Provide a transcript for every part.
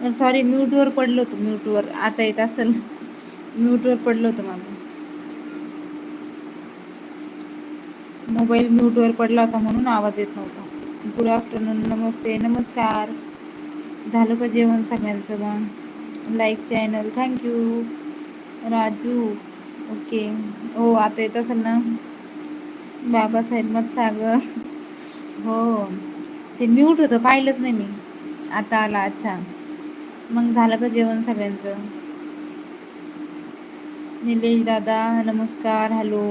Sorry म्यूटवर पडलो होतो म्यूटवर आता येत असेल. म्यूटवर पडलो होतं माझं मोबाईल म्यूटवर पडला होता म्हणून आवाज येत नव्हता. गुड आफ्टरनून नमस्ते नमस्कार. झालं का जेवण सगळ्यांचं मग? Like channel thank you Raju okay हो आता येत असेल ना? बाबासाहेब मत सागर हो. ते म्यूट होतं पाहिलंच नाही मी. आता आला अच्छा. मग झालं का जेवण सगळ्यांचं? निलेश दादा नमस्कार हॅलो.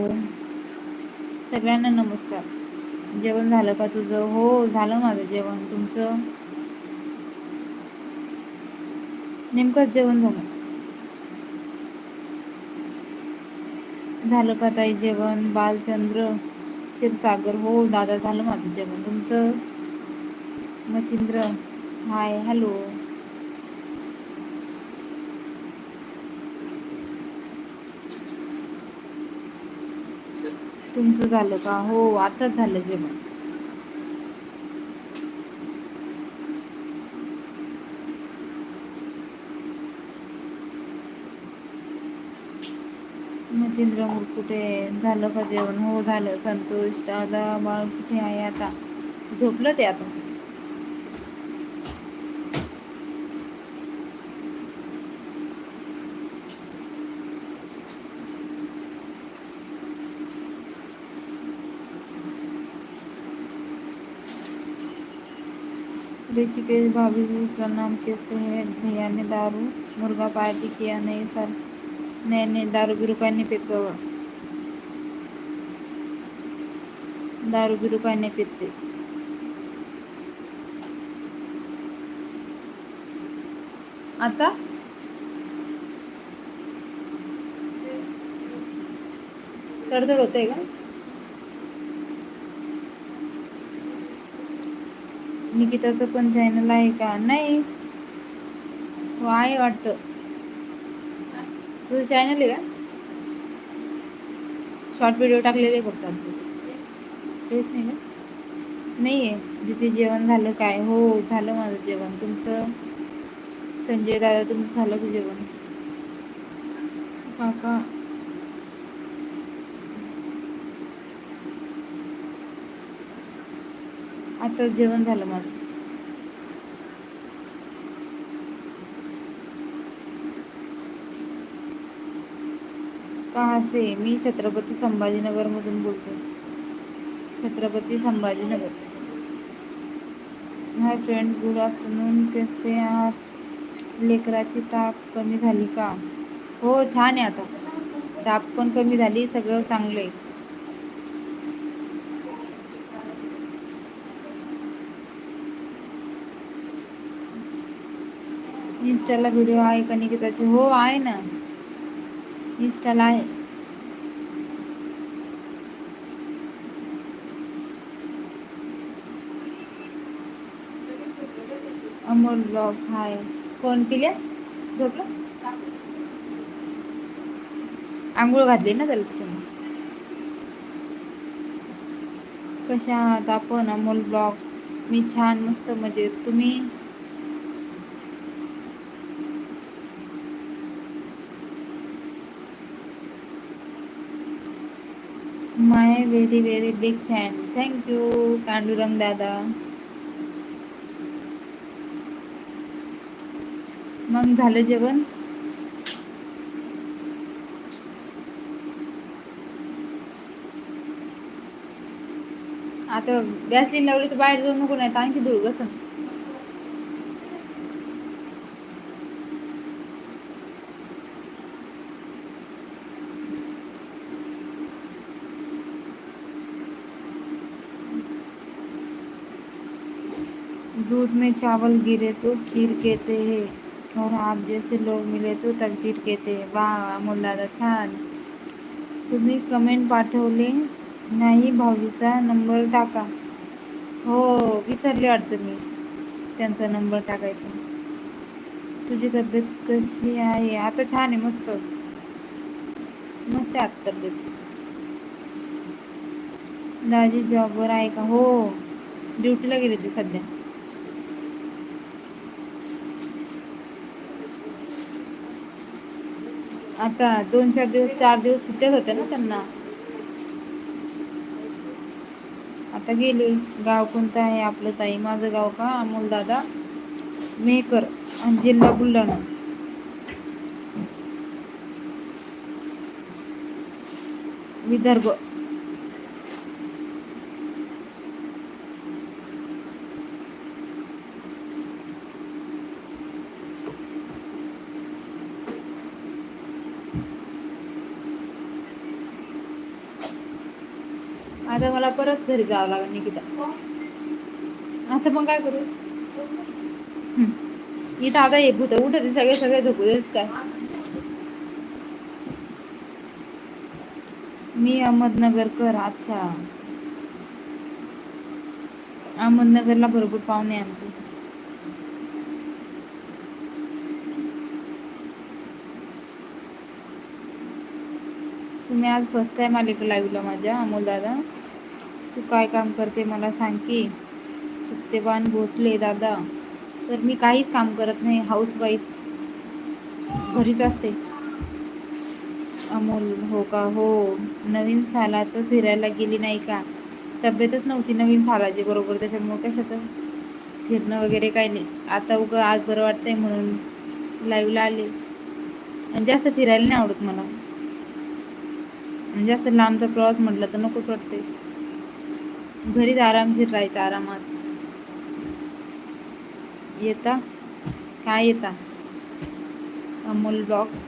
सगळ्यांना नमस्कार. जेवण झालं का तुझं? हो झालं माझं जेवण. तुमचं? नेमकंच जेवण झालं. झालं का ताई जेवण? बालचंद्र क्षीरसागर. हो दादा झालं माझं जेवण. तुमचं? मच्छिंद्र. Hi hello. तुमचं झालं का? हो आताच झालं जेवण. मच्छिंद्र कुठे? झालं का जेवण? हो झालं. संतोष दादा बाळ कुठे आहे आता? झोपलं ते आता. ऋषिकेश भाभी जी प्रणाम कैसे हैं? भैया ने दारू मुर्गा पार्टी किया नहीं सर। नहीं नहीं दारू बिरू काय नहीं पीते हो। दारू बिरू काय नहीं पीते। आता? तडतड होते का? निकिताचं पण चॅनल आहे का? नाही. हो आहे वाटतं. तुझं चॅनल आहे का? शॉर्ट व्हिडिओ टाकलेले फक्त तेच नाही का नाही आहे तिथे जेवण झालं काय? हो झालं माझं जेवण. तुमचं? संजय दादा तुमचं झालं का जेवण? काका आता जेवण झालं माझं. कहा से मी छत्रपती संभाजीनगरमधून बोलते. Chhatrapati Sambhajinagar. Hi friend good afternoon कसे आहात? लेकराची ताप कमी झाली का? हो छान आहे आता. ताप पण कमी झाली सगळं चांगलं आहे. इन्स्टाला व्हिडिओ आहे का निकिताचे? हो आहे ना. इन्स्टाला आहे. अमोल ब्लॉग्स आहे कोण पिल्या? झोपलं? आंघोळ घातली ना त्याला त्याच्यामुळे कशा आहात आपण? अमोल ब्लॉग्स. मी छान मस्त मजेत. तुम्ही? My very very big fan thank you Pandurang दादा मग झालं जेवण? आता बॅसलीन लावली तर बाहेर जाऊ नको नाही आणखी धूळ बसन. दूध में चावल गिरे तो खीर कहते हैं और आप जैसे लोग मिले तो तकदीर कहते हैं वाह अमोल दादा छान तुम्ही कमेंट पाठवले? नाही भाऊजीचा नंबर टाका। हो विसरले वाटतं मी त्यांचा नंबर टाकायचा। तुझी तब्येत कशी आहे? आता छान आहे मस्त. मस्त आहे आता तब्येत. दाजी जॉबवर आहे का? हो ड्युटीला गेले ते सध्या. आता दोन चार दिवस चार दिवस सुट्ट्याच होत्या ना त्यांना. आता गेले. गाव कोणतं आहे आपलं ताई? माझं गाव का? अमोलदादा मेकर आणि जिल्हा बुलढाणा. विदर्भ. आता मला परत घरी जावं लागेल निकिता. आता मग काय करू? इथं आता हे भूत उठत सगळे सगळे झोपू देत काय? मी अहमदनगरकर अच्छा. अहमदनगरला भरपूर पाहुणे आमचे. तुम्ही आज फर्स्ट टाइम आले का लाईव्हला माझ्या अमोल दादा? तू काय काम करते मला सांग की. सत्यवान भोसले दादा. तर मी काहीच काम करत नाही हाऊस वाईफ घरीच असते. अमोल हो का? हो. नवीन सालाचं फिरायला गेली नाही का? तब्येतच नव्हती नवीन सालाची बरोबर? त्याच्यामुळे कशाचं? फिरणं वगैरे काही नाही. आता उगं आज बरं वाटतंय म्हणून लाईव्हला आले. आणि जास्त फिरायला नाही आवडत मला. आणि जास्त लांबचा प्रवास म्हटलं तर नकोच वाटते घरीच आरामशीर राहायचं आरामात. येता? काय येता? अमोल ब्लॉक्स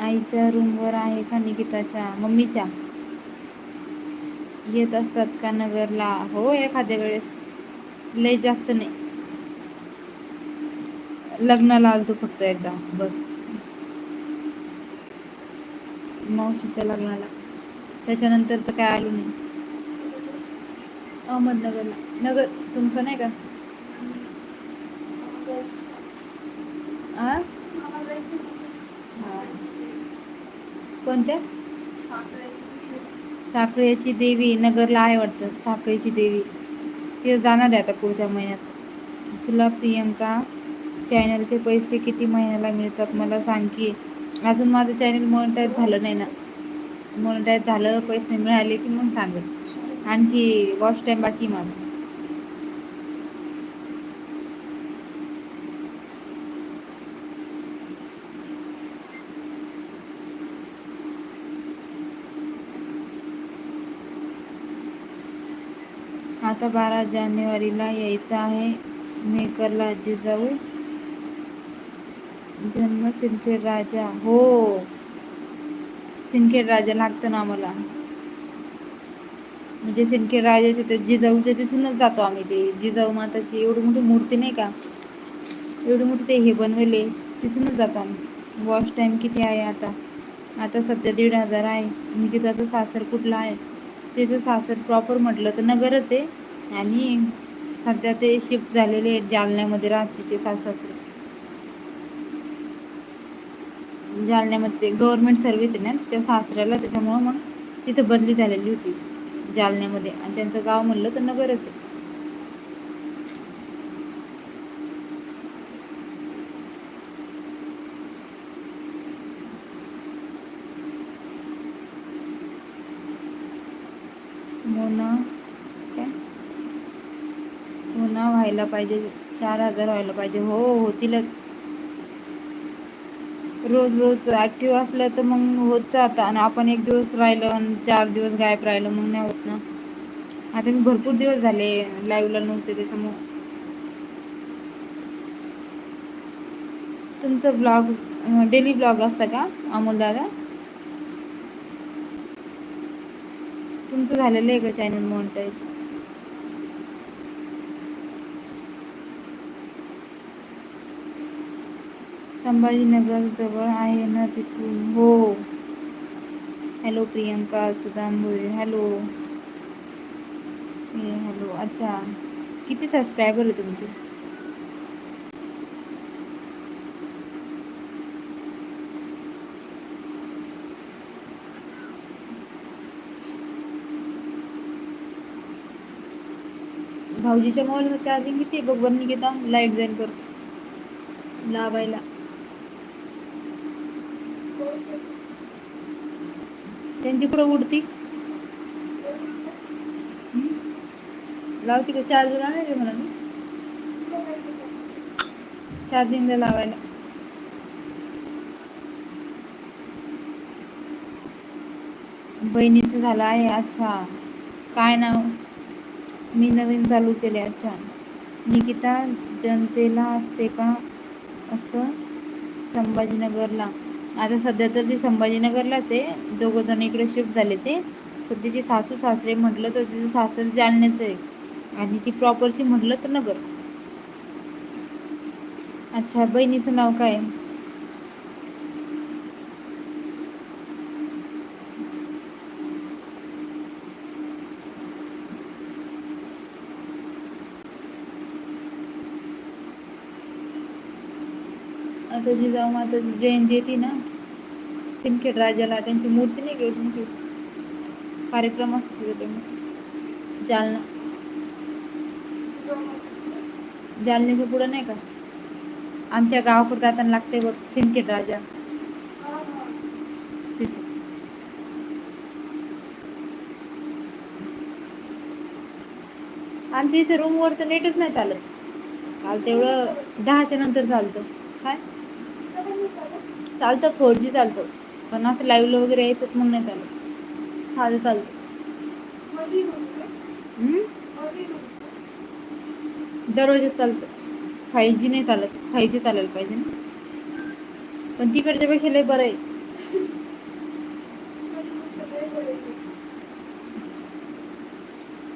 आईच्या रूमवर आहे का निकिताच्या? मम्मीच्या. येत असतात का नगरला? हो एखाद्या वेळेस. लय जास्त नाही. लग्नाला आलतो फक्त एकदा बस. मावशीच्या लग्नाला त्याच्यानंतर तर काय आलो नाही. अहमदनगरला. नगर तुमचं नाही का? आ? हा. कोणत्या? साखरेची देवी. नगरला आहे वाटतं. साखरेची देवी. ते जाणार आहे आता पुढच्या महिन्यात. तुला प्रियंका चॅनलचे पैसे किती महिन्याला मिळतात? मला सांग की. अजून माझं चॅनल मॉनिटाईज झालं नाही ना. मॉनिटाईज झालं पैसे मिळाले की मग सांगत आणखी वॉच टाईम बाकी मग आता बारा जानेवारीला यायचं आहे. मेकरला जिजाऊ जन्म सिंदखेड राजा. हो. सिंदखेड राजा लागतं ना आम्हाला. म्हणजे सिंदखेड राजाचे तर जिजाऊच्या तिथूनच जातो आम्ही ते. जिजाऊ माताची एवढी मोठी मूर्ती नाही का? एवढी मोठी ते हे बनवले तिथूनच जातो आम्ही. वॉश टाईम किती आहे आता? आता सध्या दीड हजार आहे. मी निकिताचं सासर कुठलं आहे? त्याचं सासर प्रॉपर म्हटलं तर नगरच आहे. आणि सध्या ते शिफ्ट झालेले आहेत जालन्यामध्ये राहतीचे सासरे जालन्यामध्ये गव्हर्नमेंट सर्व्हिस आहे ना तिच्या सासऱ्याला त्याच्यामुळं मग तिथं बदली झालेली होती जालन्यामध्ये. आणि त्यांचं गाव म्हणलं तर नगरच आहे. मोना काय? मोना व्हायला पाहिजे चार हजार व्हायला पाहिजे. हो होतीलच. रोज रोज ॲक्टिव्ह असलं तर मग होत जातं. आणि आपण एक दिवस राहिलं आणि चार दिवस गायब राहिलं मग नाही होत ना. आता मी भरपूर दिवस झाले लाईव्हला नव्हते त्याच्यामुळं. तुमचं ब्लॉग डेली ब्लॉग असतं का अमोल दादा? तुमचं झालेलं आहे का चॅनल मॉनिटाईज संभाजीनगर जवळ आहे ना तिथून हो. Hello Priyanka Sudam Bhoir hello hello अच्छा. किती सबस्क्रायबर आहे तुमचे? भाऊजीच्या मोबाईल मध्ये चार्जिंग किती बघ बंद निकिता लाईट जाईल कर. लावायला. त्यांची कुठं उडती. लावती का? चार्जर आणायचे म्हणा मी चार्जिंगला लावायला. बहिणीचं झालं आहे अच्छा काय नाव? मी नवीन चालू केले अच्छा निकिता जनतेला असते का? असं संभाजीनगरला. आता सध्या तर ती संभाजीनगरलाच आहे दोघं जण इकडे शिफ्ट झाले ते. पण तिचे सासू सासरे म्हटलं तर तिचं सासर जालन्याचं आहे. आणि ती प्रॉपरची म्हटलं तर नगर. अच्छा बहिणीचं नाव काय? आता जी जाऊ माताची जयंती येते ना. सिंदखेड राजाला त्यांची मूर्ती नाही घेऊन मोठी कार्यक्रम असतो तिथे मग जालना. जालन्याच्या पुढं नाही का? आमच्या गावाकडे जाताना लागते बघ सिंदखेड राजा. तिथे. आमच्या इथे रूमवर तर नेटच नाही चालत. काल तेवढं दहाच्या नंतर चालतं. काय? चालतं फोर जी चालतं. पण असं लाईव्हला वगैरे यायचं मग नाही चालत. साधं चालतं. हम्म? दररोजच चालतं. फाय जी नाही चालत. फाय जी चालायला पाहिजे ना. पण तिकडच्या पेक्षा लय बरं आहे.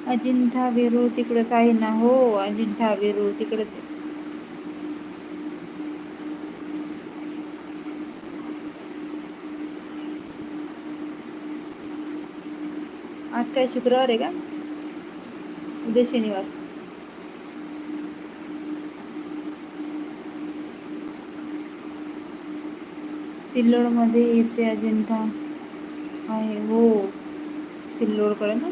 अजिंठा वेरूळ तिकडंच आहे ना? हो अजिंठा वेरूळ तिकडंच आहे. आज काय शुक्रवार आहे का? उद्या शनिवार. सिल्लोडमध्ये येते अजिंठा. आहे हो. सिल्लोडकडे ना?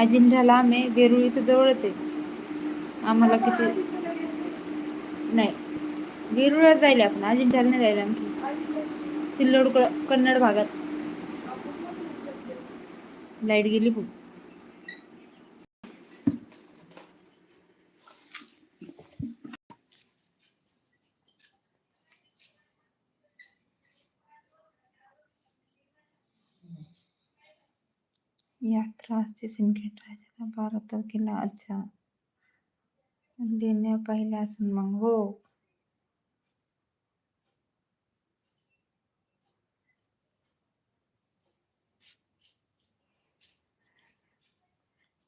अजिंठा लांब आहे वेरूळ इथं जवळच आहे. आम्हाला किती? नाही. वेरूळला जायला आपण अजिंठाला नाही जायला आणखी. सिल्लोडकडं कन्नड भागात. लाइट गेली खूप यात्रा असते सिंदखेड राजाला बारा तारखेला अच्छा देण्या पाहिल्या असं मग हो.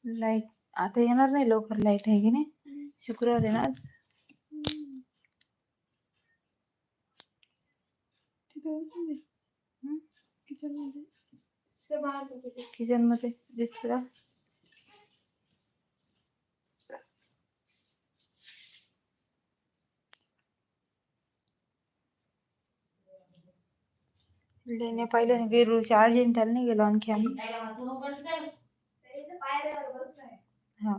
लाइट आता येणार नाही लवकर लाइट आहे की नाही? शुक्रवार आहे ना आज? किचनमध्ये. दिसत का? लेण्या पाहिल्या नाही वेरूळच्या अर्जेंटाला नाही गेलो आणखी आम्ही. हा.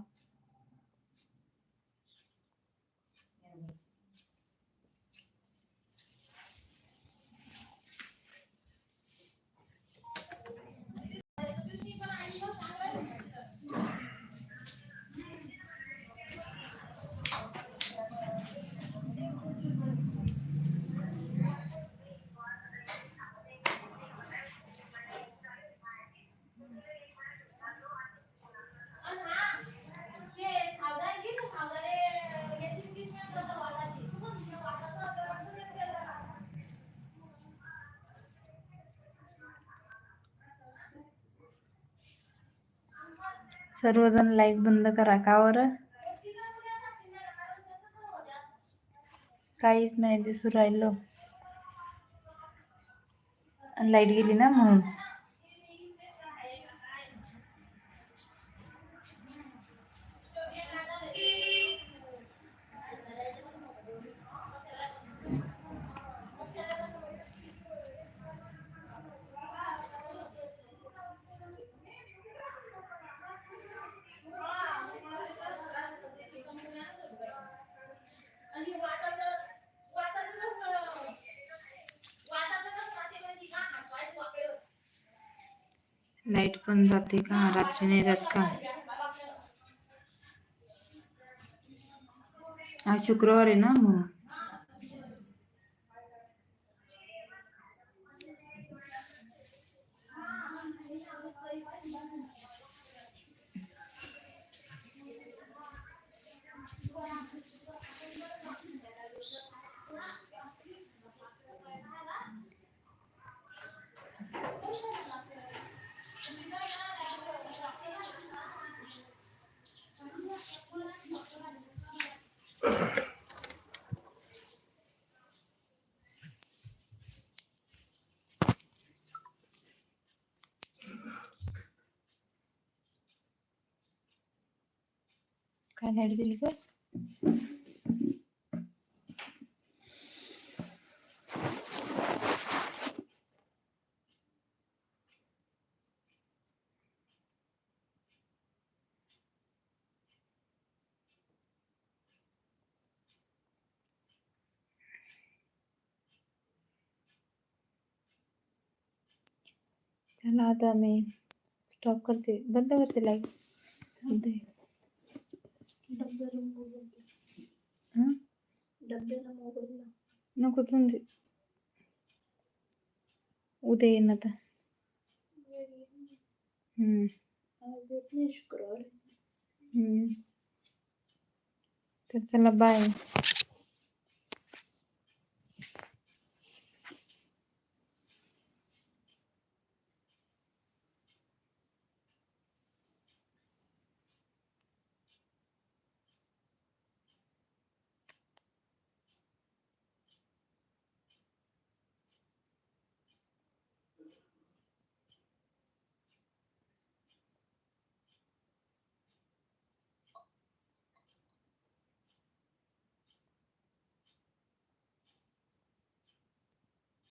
सर्वजण लाईव्ह बंद करा का बरं? काहीच नाही दिसू राहिलो. लाइट गेली ना म्हणून. लाइट पण जाते का? रात्री नाही जात का? आज शुक्रवार आहे ना म्हणून. काय लाइट दिली त्याला चला आता मी स्टॉप करते. बंद करते लाइट थांबते नको समजे उद्या येईन आता. शुक्रवार तर चला बाय